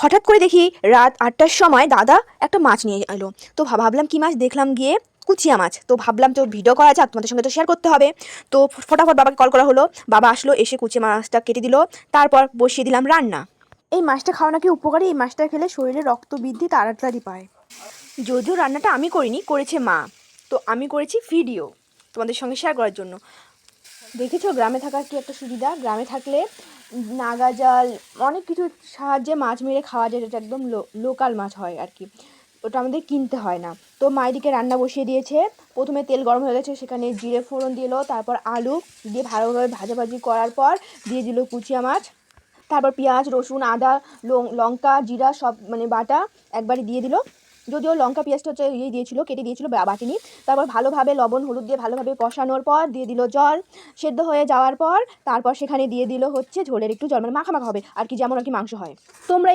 হঠাৎ করে দেখি রাত আটটার সময় দাদা একটা মাছ নিয়ে এলো। তো ভাব- ভাবলাম কি মাছ? দেখলাম গিয়ে কুচিয়া মাছ। তো ভাবলাম তো ভিডিও করা যাক তোমাদের সঙ্গে তো শেয়ার করতে হবে। তো ফটাফট বাবাকে কল করা হলো। বাবা আসলো এসে কুচিয়া মাছটা কেটে দিল। তারপর বসিয়ে দিলাম রান্না। এই মাছটা খাওয়া নাকি উপকারী? এই মাছটা খেলে শরীরে রক্ত বৃদ্ধি তাড়াতাড়ি পায়। যদিও রান্নাটা আমি করিনি করেছে মা। তো আমি করেছি ভিডিও তোমাদের সঙ্গে শেয়ার করার জন্য। দেখেছ? গ্রামে থাকার কি একটা সুবিধা? গ্রামে থাকলে নাগা জাল, অনেক কিছু সাহায্যে মাছ মেরে খাওয়া যায়, যেটা একদম লোকাল মাছ হয় আর কি। ওটা আমাদের কিনতে হয় না। তো মায়েদিকে রান্না বসিয়ে দিয়েছে। প্রথমে তেল গরম হয়ে গেছে, সেখানে জিরে ফোড়ন দিল তারপর আলু দিয়ে ভালোভাবে ভাজাভাজি করার পর দিয়ে দিল কুচিয়া মাছ। তারপর পেঁয়াজ, রসুন, আদা লঙ্কা, জিরা, সব মানে বাটা একবারে দিয়ে দিল। যদিও লঙ্কা পেঁয়াজটা হচ্ছে ইয়ে দিয়েছিল, কেটে দিয়েছিল বাটিনি। তারপর ভালোভাবে লবণ, হলুদ দিয়ে ভালোভাবে কষানোর পর দিয়ে দিল জল। সেদ্ধ হয়ে যাওয়ার পর তারপর সেখানে দিয়ে দিল হচ্ছে ঝোলের একটু জল মানে মাখা মাখা হবে। আর কি যেমন আর কি মাংস হয়। তোমরা